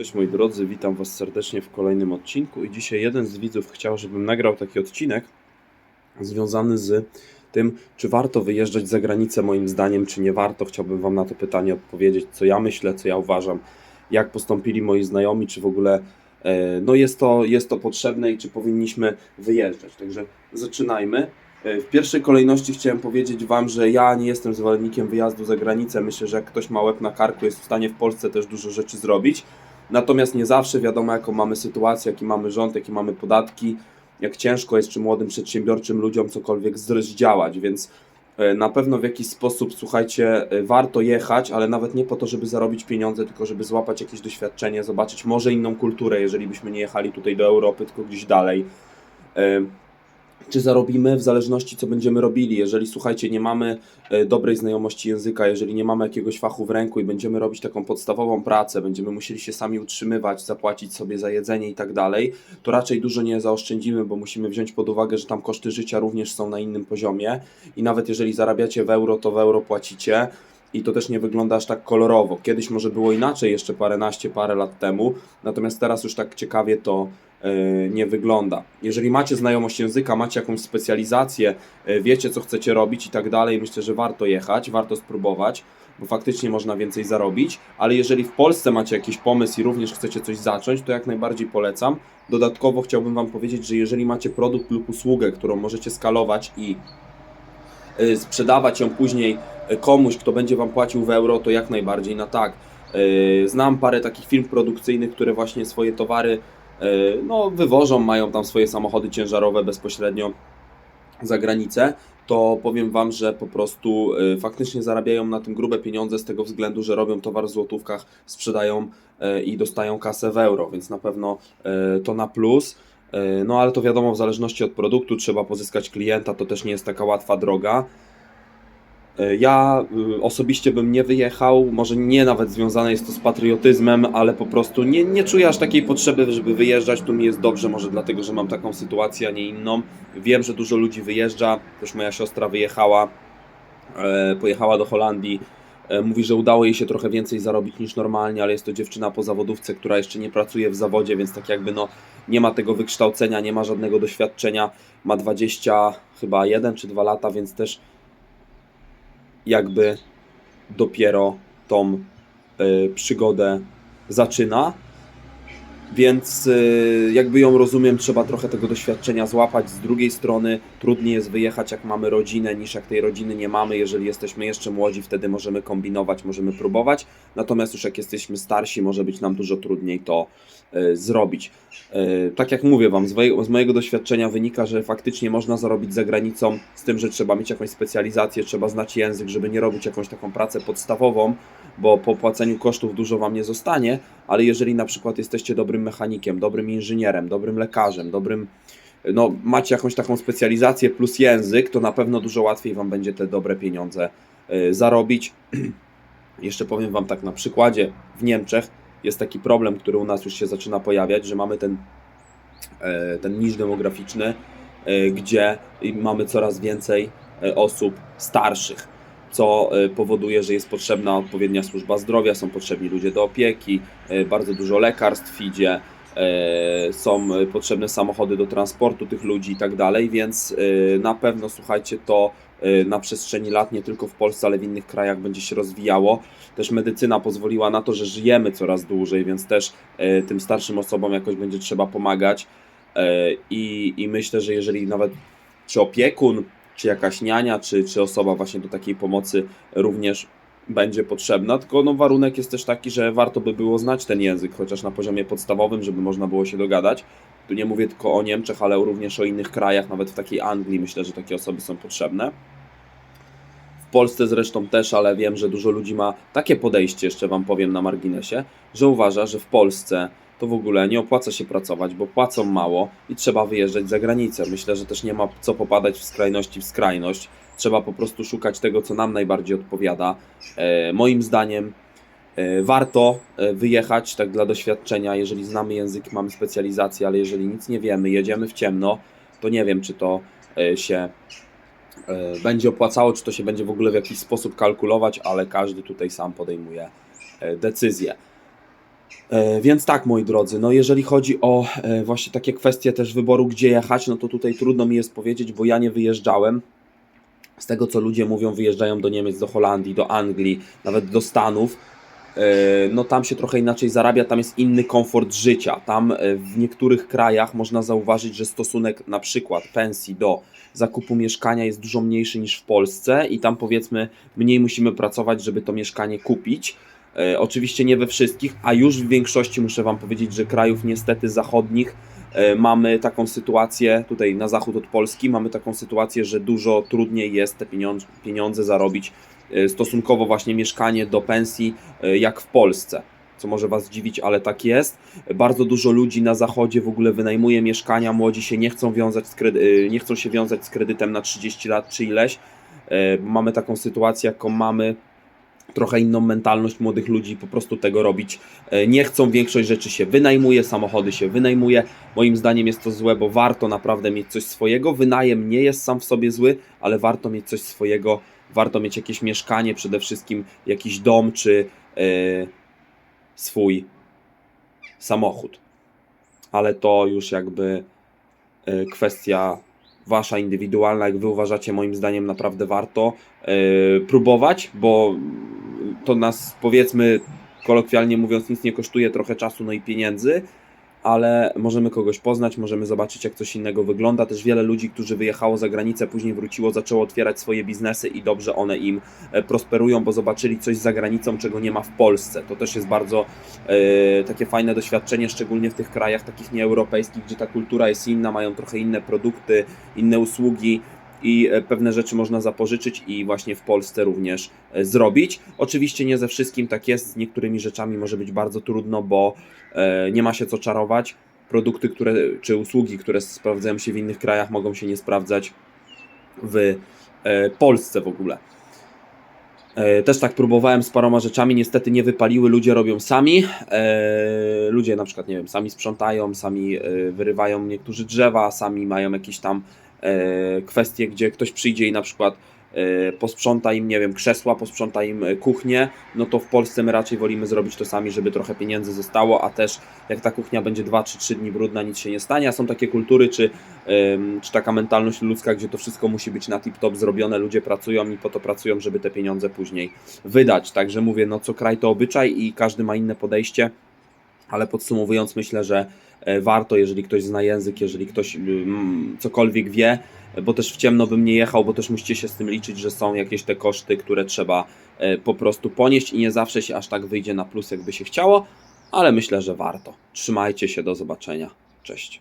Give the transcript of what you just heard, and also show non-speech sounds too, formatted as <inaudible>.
Cześć moi drodzy, witam Was serdecznie w kolejnym odcinku i dzisiaj jeden z widzów chciał, żebym nagrał taki odcinek związany z tym, czy warto wyjeżdżać za granicę moim zdaniem, czy nie warto. Chciałbym Wam na to pytanie odpowiedzieć, co ja myślę, co ja uważam, jak postąpili moi znajomi, czy w ogóle e, no jest, to, jest to potrzebne i czy powinniśmy wyjeżdżać. Także zaczynajmy. E, W pierwszej kolejności chciałem powiedzieć Wam, że ja nie jestem zwolennikiem wyjazdu za granicę. Myślę, że jak ktoś ma łeb na karku, jest w stanie w Polsce też dużo rzeczy zrobić. Natomiast nie zawsze wiadomo, jaką mamy sytuację, jaki mamy rząd, jakie mamy podatki, jak ciężko jest czy młodym przedsiębiorczym ludziom cokolwiek zdziałać, więc e, na pewno w jakiś sposób, słuchajcie, e, warto jechać, ale nawet nie po to, żeby zarobić pieniądze, tylko żeby złapać jakieś doświadczenie, zobaczyć może inną kulturę, jeżeli byśmy nie jechali tutaj do Europy, tylko gdzieś dalej. Czy zarobimy w zależności co będziemy robili. Jeżeli słuchajcie, nie mamy e, dobrej znajomości języka, jeżeli nie mamy jakiegoś fachu w ręku i będziemy robić taką podstawową pracę, będziemy musieli się sami utrzymywać, zapłacić sobie za jedzenie i tak dalej, to raczej dużo nie zaoszczędzimy, bo musimy wziąć pod uwagę, że tam koszty życia również są na innym poziomie i nawet jeżeli zarabiacie w euro, to w euro płacicie. I to też nie wygląda aż tak kolorowo. Kiedyś może było inaczej, jeszcze paręnaście, parę lat temu, natomiast teraz już tak ciekawie to e, nie wygląda. Jeżeli macie znajomość języka, macie jakąś specjalizację, e, wiecie co chcecie robić i tak dalej, myślę, że warto jechać, warto spróbować, bo faktycznie można więcej zarobić, ale jeżeli w Polsce macie jakiś pomysł i również chcecie coś zacząć, to jak najbardziej polecam. Dodatkowo chciałbym Wam powiedzieć, że jeżeli macie produkt lub usługę, którą możecie skalować i sprzedawać ją później e, komuś, kto będzie Wam płacił w euro, to jak najbardziej na tak. E, Znam parę takich firm produkcyjnych, które właśnie swoje towary no, wywożą, mają tam swoje samochody ciężarowe bezpośrednio za granicę, to powiem Wam, że po prostu faktycznie zarabiają na tym grube pieniądze z tego względu, że robią towar w złotówkach, sprzedają i dostają kasę w euro, więc na pewno to na plus. E, No ale to wiadomo, w zależności od produktu trzeba pozyskać klienta, to też nie jest taka łatwa droga. E, Ja y, osobiście bym nie wyjechał, może nie nawet związane jest to z patriotyzmem, ale po prostu nie, nie czuję aż takiej potrzeby, żeby wyjeżdżać. Tu mi jest dobrze, może dlatego, że mam taką sytuację, a nie inną. Wiem, że dużo ludzi wyjeżdża, też moja siostra wyjechała, e, pojechała do Holandii. E, Mówi, że udało jej się trochę więcej zarobić niż normalnie, ale jest to dziewczyna po zawodówce, która jeszcze nie pracuje w zawodzie, więc tak jakby no, nie ma tego wykształcenia, nie ma żadnego doświadczenia. Ma 20 chyba 1 czy 2 lata, więc też jakby dopiero tą y, przygodę zaczyna. Więc y, jakby ją rozumiem, trzeba trochę tego doświadczenia złapać. Z drugiej strony trudniej jest wyjechać, jak mamy rodzinę, niż jak tej rodziny nie mamy. Jeżeli jesteśmy jeszcze młodzi, wtedy możemy kombinować, możemy próbować. Natomiast już jak jesteśmy starsi, może być nam dużo trudniej to zrobić. Y, tak jak mówię Wam, z, mojego- doświadczenia wynika, że faktycznie można zarobić za granicą, z tym, że trzeba mieć jakąś specjalizację, trzeba znać język, żeby nie robić jakąś taką pracę podstawową, bo po płaceniu kosztów dużo Wam nie zostanie, ale jeżeli na przykład jesteście dobrym mechanikiem, dobrym inżynierem, dobrym lekarzem, dobrym, no macie jakąś taką specjalizację plus język, to na pewno dużo łatwiej Wam będzie te dobre pieniądze y, zarobić. <clears throat> Jeszcze powiem Wam tak na przykładzie, w Niemczech jest taki problem, który u nas już się zaczyna pojawiać, że mamy ten, e, ten niż demograficzny, e, gdzie mamy coraz więcej e, osób starszych, co powoduje, że jest potrzebna odpowiednia służba zdrowia, są potrzebni ludzie do opieki, bardzo dużo lekarstw idzie, są e, potrzebne samochody do transportu tych ludzi i tak dalej, więc e, na pewno słuchajcie, to e, na przestrzeni lat nie tylko w Polsce, ale w innych krajach będzie się rozwijało. Też medycyna pozwoliła na to, że żyjemy coraz dłużej, więc też tym starszym osobom jakoś będzie trzeba pomagać. I, I myślę, że jeżeli nawet czy opiekun, czy jakaś niania, czy, czy osoba właśnie do takiej pomocy również będzie potrzebna, tylko no warunek jest też taki, że warto by było znać ten język, chociaż na poziomie podstawowym, żeby można było się dogadać. Tu nie mówię tylko o Niemczech, ale również o innych krajach, nawet w takiej Anglii myślę, że takie osoby są potrzebne. W Polsce zresztą też, ale wiem, że dużo ludzi ma takie podejście, jeszcze Wam powiem na marginesie, że uważa, że w Polsce to w ogóle nie opłaca się pracować, bo płacą mało i trzeba wyjeżdżać za granicę. Myślę, że też nie ma co popadać w skrajności w skrajność. Trzeba po prostu szukać tego, co nam najbardziej odpowiada. E, moim zdaniem e, warto e, wyjechać tak dla doświadczenia, jeżeli znamy język, mamy specjalizację, ale jeżeli nic nie wiemy, jedziemy w ciemno, to nie wiem, czy to się będzie opłacało, czy to się będzie w ogóle w jakiś sposób kalkulować, ale każdy tutaj sam podejmuje decyzję. E, Więc tak, moi drodzy, no jeżeli chodzi o e, właśnie takie kwestie też wyboru, gdzie jechać, no to tutaj trudno mi jest powiedzieć, bo ja nie wyjeżdżałem. Z tego co ludzie mówią, wyjeżdżają do Niemiec, do Holandii, do Anglii, nawet do Stanów. E, No tam się trochę inaczej zarabia, tam jest inny komfort życia. Tam w niektórych krajach można zauważyć, że stosunek na przykład pensji do zakupu mieszkania jest dużo mniejszy niż w Polsce i tam powiedzmy mniej musimy pracować, żeby to mieszkanie kupić. E, Oczywiście nie we wszystkich, a już w większości muszę Wam powiedzieć, że krajów niestety zachodnich e, mamy taką sytuację, tutaj na zachód od Polski, mamy taką sytuację, że dużo trudniej jest te pieniądze, zarobić, e, stosunkowo właśnie mieszkanie do pensji, jak w Polsce. Co może Was zdziwić, ale tak jest. Bardzo dużo ludzi na zachodzie w ogóle wynajmuje mieszkania, młodzi się nie chcą, wiązać z nie chcą się wiązać z kredytem na 30 lat czy ileś. Mamy taką sytuację, jaką mamy trochę inną mentalność młodych ludzi, po prostu tego robić e, nie chcą. Większość rzeczy się wynajmuje, samochody się wynajmuje. Moim zdaniem jest to złe, bo warto naprawdę mieć coś swojego. Wynajem nie jest sam w sobie zły, ale warto mieć coś swojego. Warto mieć jakieś mieszkanie, przede wszystkim jakiś dom czy e, swój samochód. Ale to już jakby e, kwestia wasza indywidualna, jak wy uważacie, moim zdaniem naprawdę warto e, próbować, bo to nas powiedzmy kolokwialnie mówiąc nic nie kosztuje, trochę czasu no i pieniędzy, ale możemy kogoś poznać, możemy zobaczyć jak coś innego wygląda. Też wiele ludzi, którzy wyjechało za granicę, później wróciło, zaczęło otwierać swoje biznesy i dobrze one im e, prosperują, bo zobaczyli coś za granicą, czego nie ma w Polsce. To też jest bardzo e, takie fajne doświadczenie, szczególnie w tych krajach takich nieeuropejskich, gdzie ta kultura jest inna, mają trochę inne produkty, inne usługi i e, pewne rzeczy można zapożyczyć i właśnie w Polsce również e, zrobić. Oczywiście nie ze wszystkim tak jest, z niektórymi rzeczami może być bardzo trudno, bo e, nie ma się co czarować. Produkty, które, czy usługi, które sprawdzają się w innych krajach, mogą się nie sprawdzać w Polsce w ogóle. Też tak próbowałem z paroma rzeczami, niestety nie wypaliły, ludzie robią sami. Ludzie na przykład, nie wiem, sami sprzątają, sami wyrywają niektórzy drzewa, sami mają jakieś tam kwestie, gdzie ktoś przyjdzie i na przykład e, posprząta im, nie wiem, krzesła, posprząta im e, kuchnię, no to w Polsce my raczej wolimy zrobić to sami, żeby trochę pieniędzy zostało, a też jak ta kuchnia będzie 2 czy 3 dni brudna, nic się nie stanie, a są takie kultury, czy, czy taka mentalność ludzka, gdzie to wszystko musi być na tip-top zrobione, ludzie pracują i po to pracują, żeby te pieniądze później wydać, także mówię, no co kraj to obyczaj i każdy ma inne podejście, ale podsumowując, myślę, że e, warto, jeżeli ktoś zna język, jeżeli ktoś cokolwiek wie, bo też w ciemno bym nie jechał, bo też musicie się z tym liczyć, że są jakieś te koszty, które trzeba e, po prostu ponieść i nie zawsze się aż tak wyjdzie na plus, jakby się chciało, ale myślę, że warto. Trzymajcie się, do zobaczenia. Cześć.